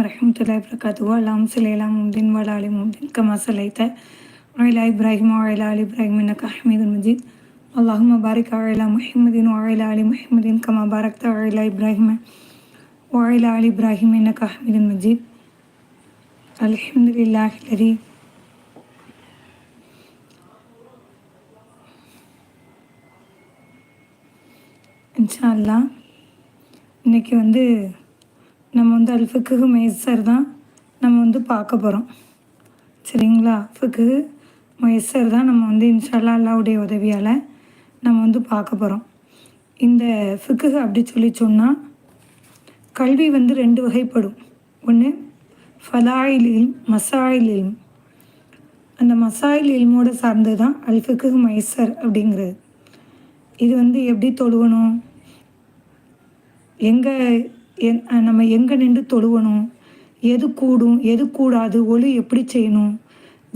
ورحمة الله وبركاته اللهم صل على محمد وعلى آل محمد كما صليت وعلى إبراهيم وعلى آل إبراهيم إنك حميد مجيد اللهم بارك على محمد وعلى آل محمد كما باركت على إبراهيم وعلى آل إبراهيم إنك حميد مجيد الحمد لله الذي இன்ஷா அல்லாஹ் இன்னைக்கு வந்து நம்ம வந்து அல் ஃபிக்கு மைசர் தான் நம்ம வந்து பார்க்க போகிறோம் சரிங்களா? ஃபிக்கு மைசர் தான் நம்ம வந்து இன்ஷால்லா அல்லாவுடைய உதவியால் நம்ம வந்து பார்க்க போகிறோம் இந்த ஃபிக்கு அப்படி சொல்லி சொன்னால் கல்வி வந்து ரெண்டு வகைப்படும். ஒன்று ஃபலாயில் இல்ம் மசாயில் இல்ம் அந்த மசாயில் இல்மோட சார்ந்தது தான் அல்ஃபுக்கு மைசர் அப்படிங்கிறது. இது வந்து எப்படி தொழுவணும் எங்கே என் நம்ம எங்கே நின்று தொழுவணும்? எது கூடும் எது கூடாது ஒளி எப்படி செய்யணும்?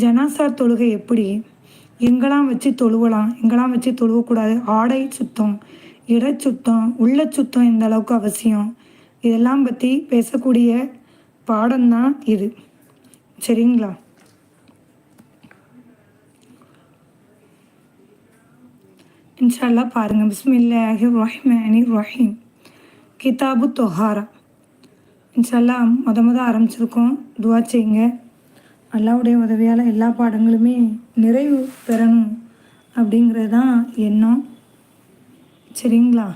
ஜனாசார் தொழுகை எப்படி? எங்கெல்லாம் வச்சு தொழுவலாம்? எங்கெல்லாம் வச்சு தொழுவக்கூடாது? ஆடை சுத்தம் இட சுத்தம் உள்ள சுத்தம் இந்த அளவுக்கு அவசியம். இதெல்லாம் பற்றி பேசக்கூடிய பாடம்தான் இது. சரிங்களா? இன்ஷால்லா பாருங்கள் பிஸ்மில்லாஹி ரஹ்மானி ரஹீம். கிதாபு தொஹாரா. இன்ஷல்லா முத முத ஆரம்பிச்சிருக்கோம். துவா செய்யுங்க. அல்லாவுடைய உதவியால் எல்லா பாடங்களுமே நிறைவு பெறணும் அப்படிங்கிறது தான் எண்ணம். சரிங்களா?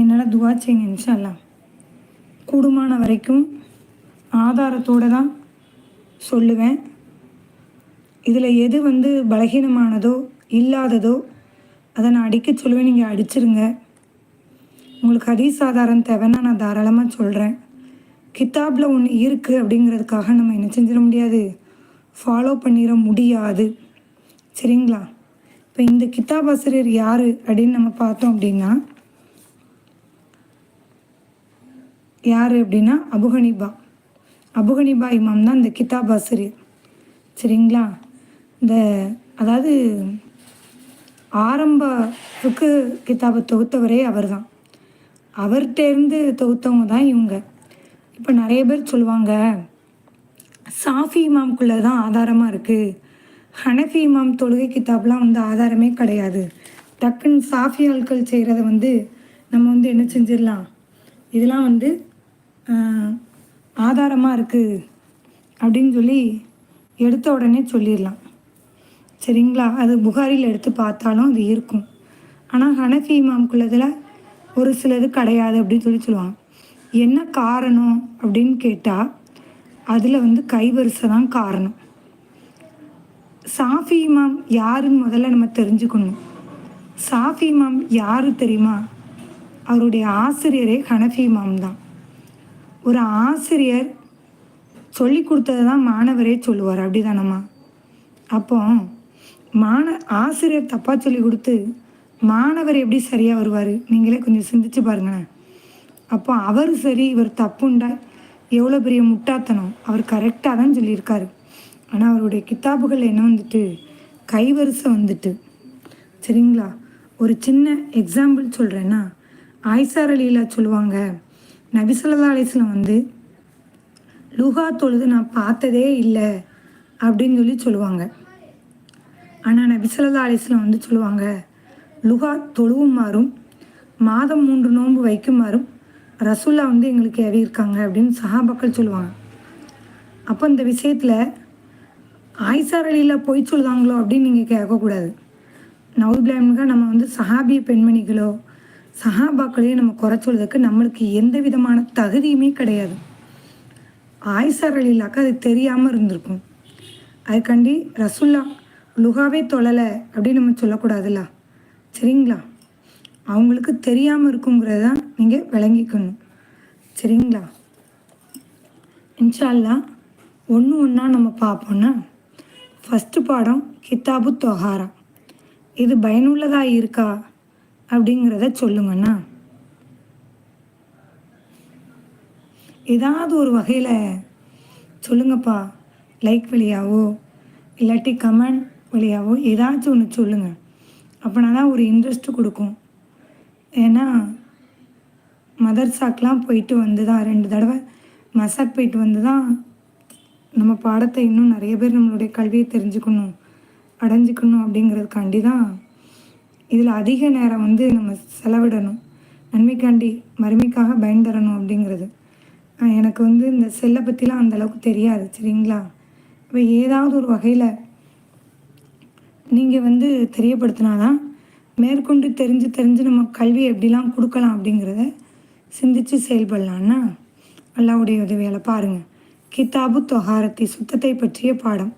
என்னால் துவா செய்யுங்க இன்ஷால்லா கூடுமான வரைக்கும் ஆதாரத்தோடு தான் சொல்லுவேன். இதில் எது வந்து பலகீனமானதோ இல்லாததோ அதை நான் அடிக்க சொல்லுவேன். நீங்கள் அடிச்சிருங்க. உங்களுக்கு ஹதீஸ் ஆதாரம் தேவைன்னா நான் தாராளமாக சொல்கிறேன் கித்தாப்பில் ஒன்று இருக்குது அப்படிங்கிறதுக்காக நம்ம என்ன செஞ்சிட முடியாது? ஃபாலோ பண்ணிட முடியாது. சரிங்களா? இப்போ இந்த கித்தாப் ஆசிரியர் யார் அப்படின்னு நம்ம பார்த்தோம் அப்படின்னா யார் அப்படின்னா அபுகனிபா அபுகனிபா இமாம் தான் இந்த கித்தாப் ஆசிரியர். சரிங்களா? இந்த அதாவது ஆரம்பத்துக்கு கித்தாபை கிதாபை தொகுத்தவரே அவர் தான் அவர்கிட்டேருந்து தொகுத்தவங்க தான் இவங்க. இப்போ நிறைய பேர் சொல்லுவாங்க சாஃபி இமாம்குள்ளே தான் ஆதாரமாக இருக்குது ஹனஃபி இமாம் தொழுகை கித்தாப்லாம் வந்து ஆதாரமே கிடையாது. டக்குன்னு சாஃபி ஆட்கள் செய்கிறத வந்து நம்ம வந்து என்ன செஞ்சிடலாம்? இதெல்லாம் வந்து ஆதாரமாக இருக்குது அப்படின்னு சொல்லி எடுத்த உடனே சொல்லிடலாம். சரிங்களா? அது புகாரியில் எடுத்து பார்த்தாலும் அது இருக்கும். ஆனால் ஹனஃபி இமாம்குள்ளதில் ஒரு சிலது கிடையாது அப்படின்னு சொல்லி சொல்லுவாங்க. என்ன காரணம் அப்படின்னு கேட்டால் அதில் வந்து கைவரிசை தான் காரணம். சாஃபி இமாம் யாருன்னு முதல்ல நம்ம தெரிஞ்சுக்கணும். சாஃபி இமாம் யாரு தெரியுமா? அவருடைய ஆசிரியரே ஹனஃபி இமாம் தான். ஒரு ஆசிரியர் சொல்லி கொடுத்தது தான் மாணவரே சொல்லுவார் அப்படி தானம்மா அப்போ மாண ஆசிரியர் தப்பாக சொல்லி கொடுத்து மாணவர் எப்படி சரியாக வருவார்? நீங்களே கொஞ்சம் சிந்திச்சு பாருங்களேன். அப்போ அவர் சரி இவர் தப்புண்டா எவ்வளோ பெரிய முட்டாத்தனம். அவர் கரெக்டாக தான் சொல்லியிருக்காரு. ஆனால் அவருடைய கித்தாபுகள் என்ன வந்துட்டு கைவரிசை வந்துட்டு. சரிங்களா? ஒரு சின்ன எக்ஸாம்பிள் சொல்கிறேன்னா ஆயிசார் அலியில் சொல்லுவாங்க நபிசல்லா அலிஸ்லாம் வந்து லுகா தொழுது நான் பார்த்ததே இல்லை அப்படின்னு சொல்லி சொல்லுவாங்க. ஆனால் நபிசல்லா அலிஸ்லாம் வந்து சொல்லுவாங்க லுகா தொழுவுமாறும் மாதம் மூன்று நோன்பு வைக்குமாறும் ரசுல்லா வந்து எங்களுக்கு இருக்காங்க அப்படின்னு சஹாபாக்கள் சொல்லுவாங்க. அப்போ இந்த விஷயத்தில் ஆயிசார் அலியில் பொய் சொல்லுவாங்களோ அப்படின்னு நீங்கள் கேட்கக்கூடாது. நவுபிளாமுக நம்ம வந்து சஹாபிய பெண்மணிகளோ சஹாபாக்களையும் நம்ம குறை சொல்றதுக்கு நம்மளுக்கு எந்த விதமான தகுதியுமே கிடையாது. ஆயிசார் அலிலாக்க அது தெரியாமல் இருந்திருக்கும். அதுக்காண்டி ரசுல்லா லுகாவே தொழலை அப்படின்னு நம்ம சொல்லக்கூடாதுல்ல. சரிங்களா? அவங்களுக்கு தெரியாமல் இருக்குங்கிறத தான் நீங்கள் விளங்கிக்கணும். சரிங்களா? இன்ஷால்லா ஒன்று ஒன்றா நம்ம பார்ப்போன்னா ஃபஸ்ட்டு பாடம் கித்தாபு தொஹாரா. இது பயனுள்ளதாக இருக்கா? அப்படிங்கிறத சொல்லுங்கண்ணா ஏதாவது ஒரு வகையில் சொல்லுங்கப்பா. லைக் வழியாவோ இல்லாட்டி கமெண்ட் வழியாவோ ஏதாச்சும் ஒன்று சொல்லுங்கள் அப்படின்னா தான் ஒரு இன்ட்ரெஸ்ட்டு கொடுக்கும். ஏன்னா மதர்சாக்கெலாம் போயிட்டு வந்து தான் ரெண்டு தடவை மசாக் போயிட்டு வந்து தான் நம்ம பாடத்தை இன்னும் நிறைய பேர் நம்மளுடைய கல்வியை தெரிஞ்சுக்கணும் அடைஞ்சிக்கணும் அப்படிங்கிறதுக்காண்டி தான் இதில் அதிக நேரம் வந்து நம்ம செலவிடணும். நன்மைக்காண்டி மறுமைக்காக பயன் தரணும் அப்படிங்கிறது எனக்கு வந்து இந்த செல்லை பற்றிலாம் அந்தளவுக்கு தெரியாது சரிங்களா? இப்போ ஏதாவது ஒரு வகையில் நீங்கள் வந்து தெரியப்படுத்தினாதான் மேற்கொண்டு தெரிஞ்சு தெரிஞ்சு நம்ம கல்வி எப்படிலாம் கொடுக்கலாம் அப்படிங்கிறத சிந்திச்சு செயல்படலான்னா அல்லாவுடைய உதவியால் பாருங்கள் கிதாபு தொகாரத்தி சுத்தத்தை பற்றிய பாடம்.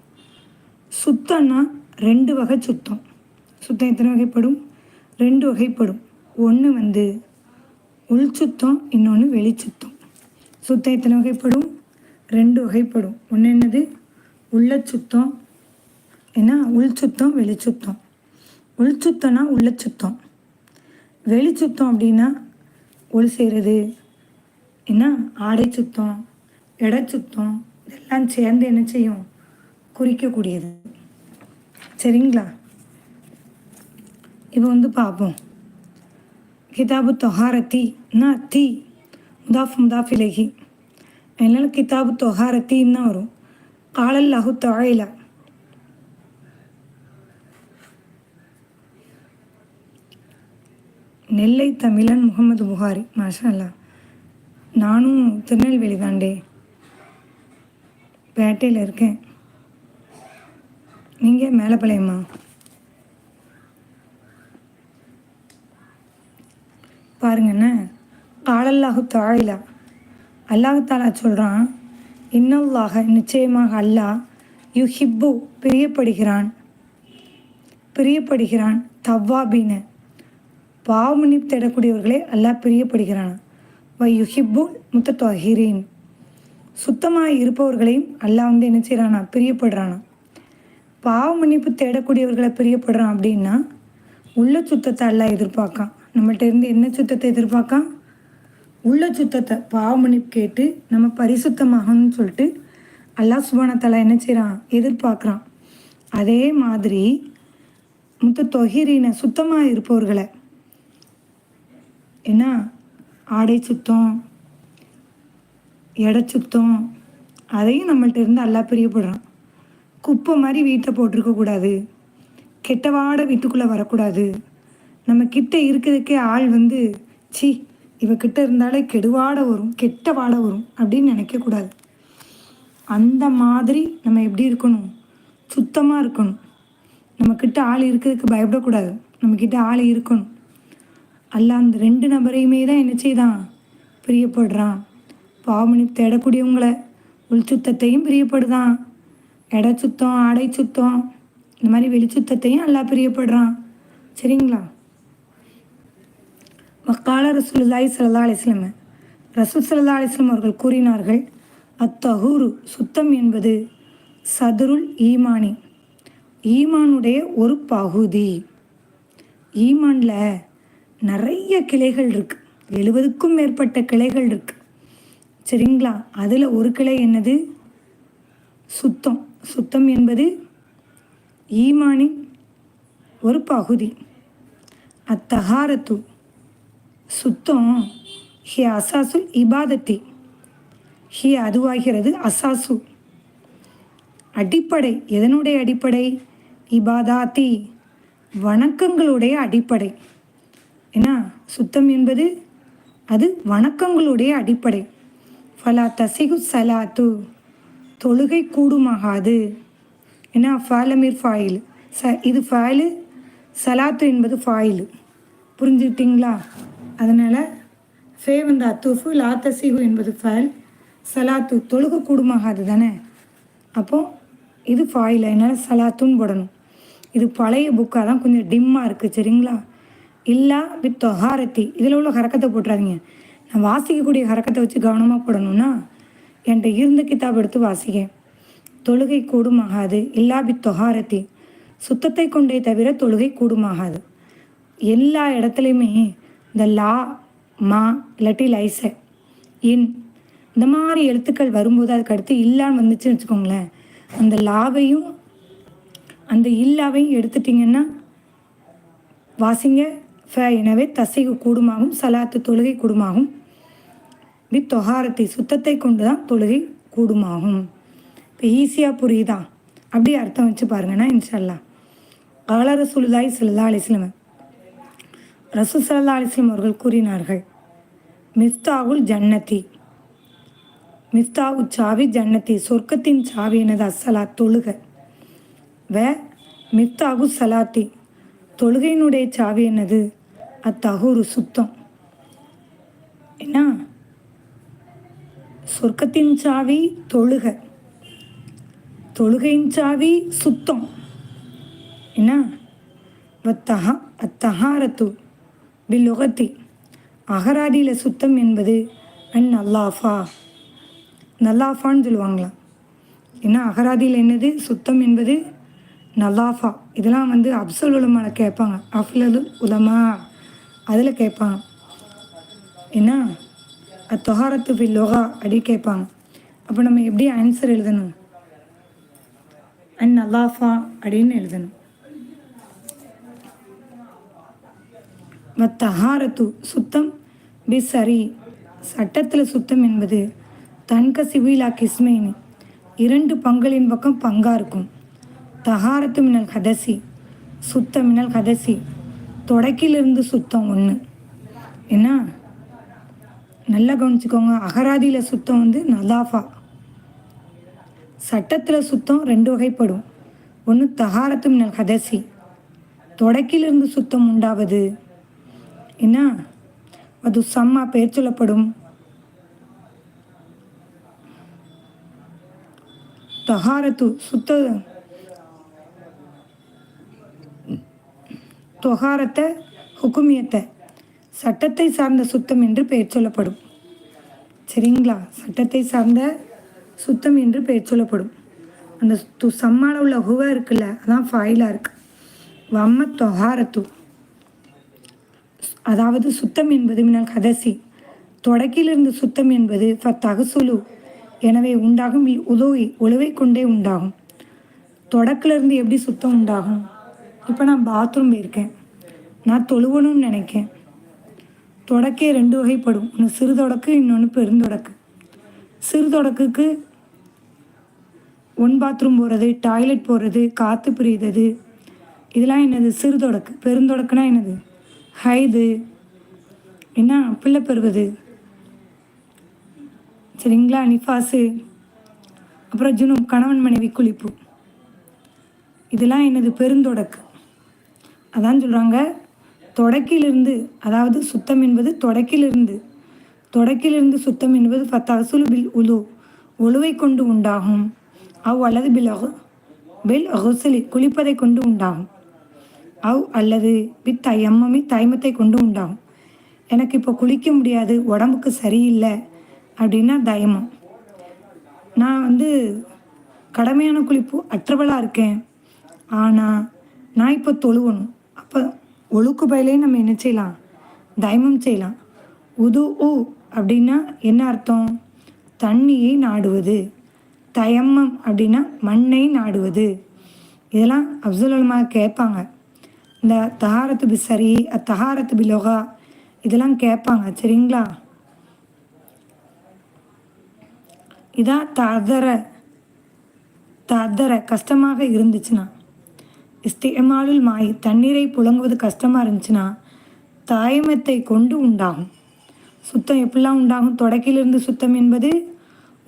சுத்தம்னா ரெண்டு வகை சுத்தம். சுத்தம் எத்தனை வகைப்படும்? ரெண்டு வகைப்படும். ஒன்று வந்து உள் சுத்தம் இன்னொன்று வெளி சுத்தம். சுத்தம் எத்தனை வகைப்படும்? ரெண்டு வகைப்படும். ஒன்று என்னது? உள்ள சுத்தம் ஏன்னா உள் சுத்தம் வெளி சுத்தம். உள் சுத்தம்னா உள்ள சுத்தம். வெளி சுத்தம் அப்படின்னா ஒளி செய்கிறது என்ன ஆடை சுத்தம் எடை சுத்தம் இதெல்லாம் சேர்ந்து என்ன செய்யும்? குறிக்கக்கூடியது. சரிங்களா? இப்போ வந்து பார்ப்போம். கிதாபு தொஹாரத்தி நான் தி முதாஃப் முதாஃப் இலகி கிதாபு தொஹாரத்தின்னு தான் வரும். காலல் லஹு தொழைலா நெல்லை தமிழன் முகமது புகாரி. மாஷல்லா அல்லா நானும் திருநெல்வேலி தாண்டே பேட்டையில் இருக்கேன். நீங்கள் மேலப்பாளையமா? பாருங்கண்ணே காலல்லாஹு தாழிலா அல்லாஹு தாலா சொல்கிறான் இன்னல்லாக நிச்சயமாக அல்லாஹ் யுஹிப்பு பிரியப்படுகிறான். பிரியப்படுகிறான் தவ்வாபின்னு பாவமணி தேடக்கூடியவர்களே அல்லாஹ் பிரியப்படுகிறான். வை யுஹிப்பு முத்த தொஹீரீன் சுத்தமாக இருப்பவர்களையும் அல்லாஹ் வந்து என்ன செய்கிறானா பிரியப்படுறானா. பாவ மன்னிப்பு தேடக்கூடியவர்களை பிரியப்படுறான் அப்படின்னா உள்ள சுத்தத்தை அல்லாஹ் எதிர்பார்க்கான். நம்மள்ட்ட இருந்து என்ன சுத்தத்தை எதிர்பார்க்கான்? உள்ள சுத்தத்தை பாவ மன்னிப்பு கேட்டு நம்ம பரிசுத்தமாகணும்னு சொல்லிட்டு அல்லாஹ் சுபானத்தலா என்ன செய்கிறான் எதிர்பார்க்குறான். அதே மாதிரி முத்த தொகிரீன சுத்தமாக இருப்பவர்களை என்ன ஆடை சுத்தம் எடை சுத்தம் அதையும் நம்மள்ட்ட இருந்து எல்லாம் பிரியப்படுறான். குப்பை மாதிரி வீட்டை போட்டிருக்கக்கூடாது கெட்ட வாடை வீட்டுக்குள்ளே வரக்கூடாது. நம்ம கிட்ட இருக்கிறதுக்கே ஆள் வந்து சி இவக்கிட்ட இருந்தாலே கெடுவாடை வரும் கெட்ட வாடை வரும் அப்படின்னு நினைக்கக்கூடாது அந்த மாதிரி நம்ம எப்படி இருக்கணும்? சுத்தமாக இருக்கணும். நம்மக்கிட்ட ஆள் இருக்கிறதுக்கு பயப்படக்கூடாது. நம்மக்கிட்ட ஆள் இருக்கணும். அல்ல அந்த ரெண்டு நபரையுமே தான் என்ன செய்தான்? பிரியப்படுறான். பாவமணி தேடக்கூடியவங்கள உள் சுத்தத்தையும் பிரியப்படுதான். எடை சுத்தம் ஆடை சுத்தம் இந்த மாதிரி வெளி சுத்தத்தையும் நல்லா பிரியப்படுறான். சரிங்களா? மக்கால ரசூலுல்லாஹி சல்லா அலிஸ்லம் ரசூல் சல்லா அலிஸ்லம் அவர்கள் கூறினார்கள் அத்தஹூரு சுத்தம் என்பது சதுருல் ஈமானி ஈமானுடைய ஒரு பகுதி. ஈமானில் நிறைய கிளைகள் இருக்கு. எழுபதுக்கும் மேற்பட்ட கிளைகள் இருக்கு. சரிங்களா? அதில் ஒரு கிளை என்னது? சுத்தம். சுத்தம் என்பது ஈமானின் ஒரு பகுதி. அத்தகாரத்து. சுத்தம் ஹி அசாசுல் இபாதத்தி. ஹி அதுவாகிறது அசாசு. அடிப்படை. எதனுடைய அடிப்படை? இபாதாத்தி. வணக்கங்களுடைய அடிப்படை. என்ன சுத்தம் என்பது அது வணக்கங்களுடைய அடிப்படை. ஃபலா தசிகு சலாத்து. தொழுகை கூடுமாகாது. ஏன்னா ஃபாலமீர் ஃபாயில். ச இது ஃபாயிலு சலாத்து என்பது ஃபாயிலு. புரிஞ்சுக்கிட்டீங்களா? அதனால் ஃபே வந்து அத்துஃபு லா தசிகு என்பது ஃபைல் சலாத்து தொழுகை கூடுமாகாது தானே? அப்போ இது ஃபாயில். அதனால் சலாத்துன்னு போடணும். இது பழைய புக்காக தான் கொஞ்சம் டிம்மாக இருக்குது சரிங்களா? இல்லா வித் தொஹாரத்தி. இதில் உள்ள ஹரக்கத்தை போட்டுறாதீங்க. நான் வாசிக்கக்கூடிய ஹரக்கத்தை வச்சு கவனமாக போடணும்னா என்கிட்ட இருந்த கிதாப் எடுத்து வாசிக்க தொழுகை கூடுமாகாது. இல்லா வித் தொஹாரத்தி. சுத்தத்தை கொண்டே தவிர தொழுகை கூடுமாகாது. எல்லா இடத்துலையுமே இந்த லா மா இல்லாட்டி லைச இன் இந்த மாதிரி எழுத்துக்கள் வரும்போது அதுக்கு அடுத்து இல்லான்னு வந்துச்சுன்னு வச்சுக்கோங்களேன். அந்த லாவையும் அந்த இல்லாவையும் எடுத்துட்டிங்கன்னா வாசிங்க. ஃப எனவே தசைகு கூடுமாகும் சலாத்து தொழுகை கூடுமாகும் பி தொகாரத்தை சுத்தத்தை கொண்டு தான் தொழுகை கூடுமாகும். இப்போ ஈஸியாக புரியுதா? அப்படி அர்த்தம் வச்சு பாருங்கன்னா இன்ஷல்லா கால ரசூலுல்லாய் சல்லா அலிஸ்லம் ரசூ சல்லா அலிஸ்லம் அவர்கள் கூறினார்கள் மிஸ்தாவுல் ஜன்னதி மிஃப்தாவு சாவி ஜன்னதி சொர்க்கத்தின் சாவி எனது அசலா தொழுக. வ மிஸ்தாகு சலாத்தி தொழுகையினுடைய சாவி என்னது? அத்தகுரு சுத்தம். என்ன? சொர்க்கத்தின் சாவி தொழுக. தொழுகையின் சாவி சுத்தம். என்ன? வத்தஹா அத்தஹாரத்து பில்லுகத்தி. அகராதியில் சுத்தம் என்பது அன் நல்லாஃபா நல்லாஃபான்னு சொல்லுவாங்களாம் ஏன்னா அகராதியில் என்னது? சுத்தம் என்பது நல்லாஃபா. இதெல்லாம் வந்து அப்சல் உலமான கேட்பாங்க. அஃலது உலமா. அதில் கேட்பாங்க என்ன? அத்தொஹாரத்து ஃபில் லோகா? அப்படி கேட்பாங்க அப்போ நம்ம எப்படி ஆன்சர் எழுதணும்? அண்ட் நல்லாஃபா அப்படின்னு எழுதணும். வத்தஹாரத்து சுத்தம் பி சரி சட்டத்தில் சுத்தம் என்பது தன்க சிவிலா கிஸ்மேனி. இரண்டு பங்களின் பக்கம் பங்காக இருக்கும். தஹாரத்து மினல் கதசி சுத்தம் மினல் கதசி தொடக்கிலிருந்து சுத்தம் ஒன்று என்ன? நல்லா கவனிச்சுக்கோங்க. அகராதியில் சுத்தம் வந்து நதாஃபா. சட்டத்தில் சுத்தம் ரெண்டு வகைப்படும். ஒன்று தகாரத்து மினல் கதசி தொடக்கிலிருந்து சுத்தம் உண்டாவது. என்ன? அது சம்மா பெயர் சொல்லப்படும். தகாரத்து சுத்த தொகாரத்தை ஹுக்குமியத்தை சட்டத்தை சார்ந்த சுத்தம் என்று பெயர் சொல்லப்படும். சரிங்களா? சட்டத்தை சார்ந்த சுத்தம் என்று பெயர் சொல்லப்படும். அந்த து சம்மான உள்ள ஹுவா இருக்குல்ல அதான் ஃபாயிலாக இருக்கு. வம்ம தொகாரத்து. அதாவது சுத்தம் என்பது மினல் கதசி. தொடக்கிலிருந்து சுத்தம் என்பது ஃபத்தகசுலு எனவே உண்டாகும் உதவி உழவை கொண்டே உண்டாகும். தொடக்கிலிருந்து எப்படி சுத்தம் உண்டாகும்? இப்போ நான் பாத்ரூம் போயிருக்கேன் நான் தொழுவணும்னு நினைக்கேன். தொடக்கே ரெண்டு வகைப்படும். ஒன்று சிறு தொடக்கு இன்னொன்று பெருந்தொடக்கு சிறு தொடக்குக்கு ஒன் பாத்ரூம் போகிறது டாய்லெட் போகிறது காற்று பிரியுறது. இதெல்லாம் என்னது? சிறு தொடக்கு. பெருந்தொடக்குனா என்னது? ஹைது. என்ன? பிள்ளை பெறுவது. சரிங்களா? நிஃபாஸு அப்புறம் ஜுனும் கணவன் மனைவி குளிப்பு. இதெல்லாம் என்னது? பெருந்தொடக்கு அதான் சொல்கிறாங்க தொடக்கிலிருந்து அதாவது சுத்தம் என்பது தொடக்கிலிருந்து. தொடக்கிலிருந்து சுத்தம் என்பது ஃபத்தசுல் பில் உலு ஒழுவை கொண்டு உண்டாகும். அவ் அல்லது பில் அகு பில் அகுசலி குளிப்பதை கொண்டு உண்டாகும். அவ் அல்லது பித் தயம்மமி தயமத்தை கொண்டு உண்டாகும். எனக்கு இப்போ குளிக்க முடியாது உடம்புக்கு சரியில்லை அப்படின்னா தயமம். நான் வந்து கடமையான குளிப்பு அற்றவளாக இருக்கேன். ஆனால் நான் இப்போ தொழுவணும். அப்போ ஒழுக்கு பயிலே நம்ம என்ன செய்யலாம்? தைமம் செய்யலாம். உது உ அப்படின்னா என்ன அர்த்தம்? தண்ணியை நாடுவது. தயம்மம் அப்படின்னா மண்ணை நாடுவது. இதெல்லாம் அப்துல்லமா கேட்பாங்க. இந்த தகாரத்து பி சரி தஹாரத்து பிலோகா இதெல்லாம் கேட்பாங்க. சரிங்களா? இதான் ததர ததர கஷ்டமாக இருந்துச்சுன்னா இஸ்தியமாலுல் மாய் தண்ணீரை புழங்குவது கஷ்டமாக இருந்துச்சுன்னா தாயமத்தை கொண்டு உண்டாகும். சுத்தம் எப்படிலாம் உண்டாகும்? தொடக்கிலிருந்து சுத்தம் என்பது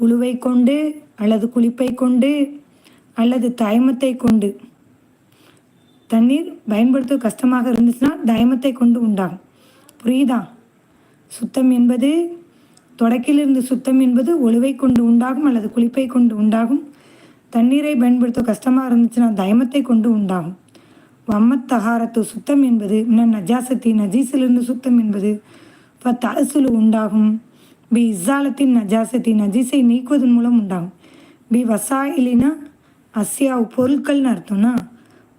உழுவை கொண்டு அல்லது குளிப்பை கொண்டு அல்லது தயமத்தை கொண்டு. தண்ணீர் பயன்படுத்த கஷ்டமாக இருந்துச்சுன்னா தயமத்தை கொண்டு உண்டாகும். புரியுதா? சுத்தம் என்பது தொடக்கிலிருந்து சுத்தம் என்பது ஒழுவை கொண்டு உண்டாகும் அல்லது குளிப்பை கொண்டு உண்டாகும். தண்ணீரை பயன்படுத்த கஷ்டமாக இருந்துச்சுன்னா தயமத்தை கொண்டு உண்டாகும். வம்மத்தகாரத்து சுத்தம் என்பது மின நஜாசத்தி நஜீஸிலிருந்து சுத்தம் என்பது தலசுலு உண்டாகும். பி இஸ்ஸாலத்தின் நஜாசத்தி நஜீஸை நீக்குவதன் மூலம் உண்டாகும். பி வசாயிலினா அஸ்யாவு பொருட்கள்னு அர்த்தம்னா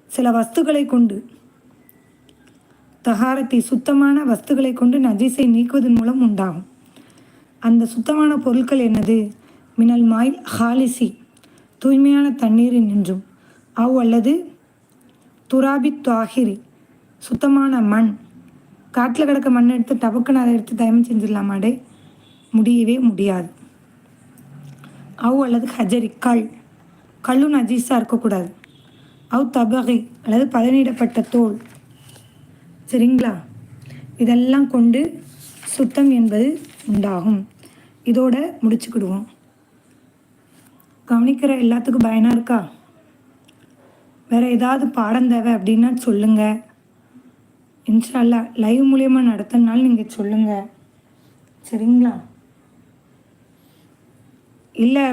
சில வஸ்துக்களை கொண்டு தகாரத்தை சுத்தமான வஸ்துக்களை கொண்டு நஜீஸை நீக்குவதன் மூலம் உண்டாகும். அந்த சுத்தமான பொருட்கள் என்னது? மினல் மாய் ஹாலிசி. தூய்மையான தண்ணீரில் நின்றும். அவ் அல்லது துராபி துவாகிரி சுத்தமான மண். காட்டில் கிடக்க மண் எடுத்து டபக்குன்னு அதை எடுத்து தயமம் செஞ்சிடலாமாடே? முடியவே முடியாது. அவ் அல்லது ஹஜரி கல். கல்லும் நஜீஸாக இருக்கக்கூடாது. அவ் தபகை அல்லது பதனிடப்பட்ட தோல். சரிங்களா? இதெல்லாம் கொண்டு சுத்தம் என்பது உண்டாகும். இதோட முடிச்சுக்கிடுவோம். கவனிக்கிற எல்லாத்துக்கும் பயனாக இருக்கா? வேறு ஏதாவது பாடம் தேவை அப்படின்னா சொல்லுங்கள் இன்ஷால்லா லைவ் மூலியமாக நடத்தினாலும் நீங்கள் சொல்லுங்கள் சரிங்களா? இல்லை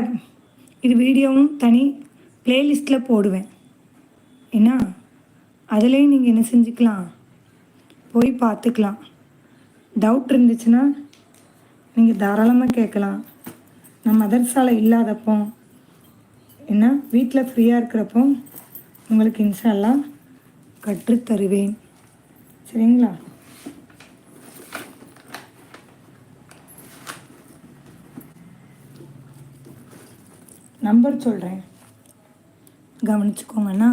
இது வீடியோவும் தனி ப்ளேலிஸ்ட்டில் போடுவேன். ஏன்னா அதுலேயும் நீங்கள் என்ன செஞ்சுக்கலாம்? போய் பார்த்துக்கலாம். டவுட் இருந்துச்சுன்னா நீங்கள் தாராளமாக கேட்கலாம். நான் மதர்சாலை இல்லாதப்போ என்ன? வீட்டில் ஃப்ரீயாக இருக்கிறப்போ உங்களுக்கு இன்ஷால்லாம் கற்றுத்தருவேன் சரிங்களா? நம்பர் சொல்கிறேன் கவனிச்சுக்கோங்கண்ணா.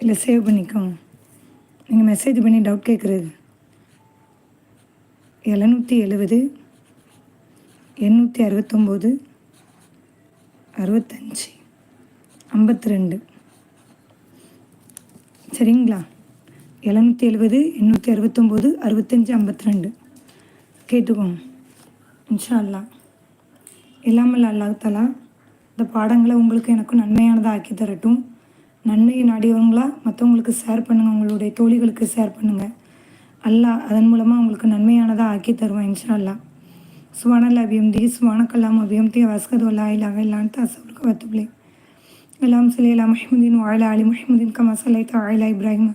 இல்லை சேவ் பண்ணிக்கோங்க. நீங்கள் மெசேஜ் பண்ணி டவுட் கேட்குறது எழுநூற்றி எழுபது எண்ணூற்றி அறுபத்தொம்போது அறுபத்தஞ்சி ஐம்பத்தி ரெண்டு சரிங்களா? எழுநூற்றி எழுபது எண்ணூற்றி அறுபத்தொம்போது அறுபத்தஞ்சி ஐம்பத்தி ரெண்டு கேட்டுக்கோங்க. இன்ஷா அல்லா இல்லாமல் அல்லாஹலா இந்த பாடங்களை உங்களுக்கு எனக்கும் நன்மையானதாக ஆக்கி தரட்டும். நன்மையை நாடியவங்களா மற்றவங்களுக்கு ஷேர் பண்ணுங்கள் உங்களுடைய தோழிகளுக்கு ஷேர் பண்ணுங்கள் அல்லாஹ் அதன் மூலமாக உங்களுக்கு நன்மையானதாக ஆக்கி தருவேன் இன்ஷா அல்லா சுவானல் அபியம்தி சுவானக்கல்லாம் அபியம்தி வஸ்கதோல்லா இல்லாக இல்லான்ட்டு அசவுலுக்கு வத்துப்ளே அலாம் சலி அலா மஹமுதீன் வாயில அலி மஹமுதீன் கமா சலை தாயிலா இப்ராஹிம்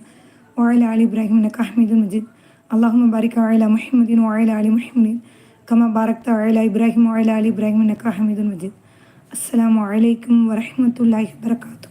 வாயில அலி இப்ராஹிம் எனக்கு அஹமீதுன் மஜித். அல்லாஹும் பாரிக் ஆயிலா மஹமுதீன் வாயில அலி மஹமுதீன் கமா பாரக் தாயிலா இப்ராஹிம் வாயில அலி இப்ராஹிம் எனக்கு அஹமீதுன் மஜித். அஸ்லாம் வலைக்கம் வரமத்துல்லாஹி வரகாத்து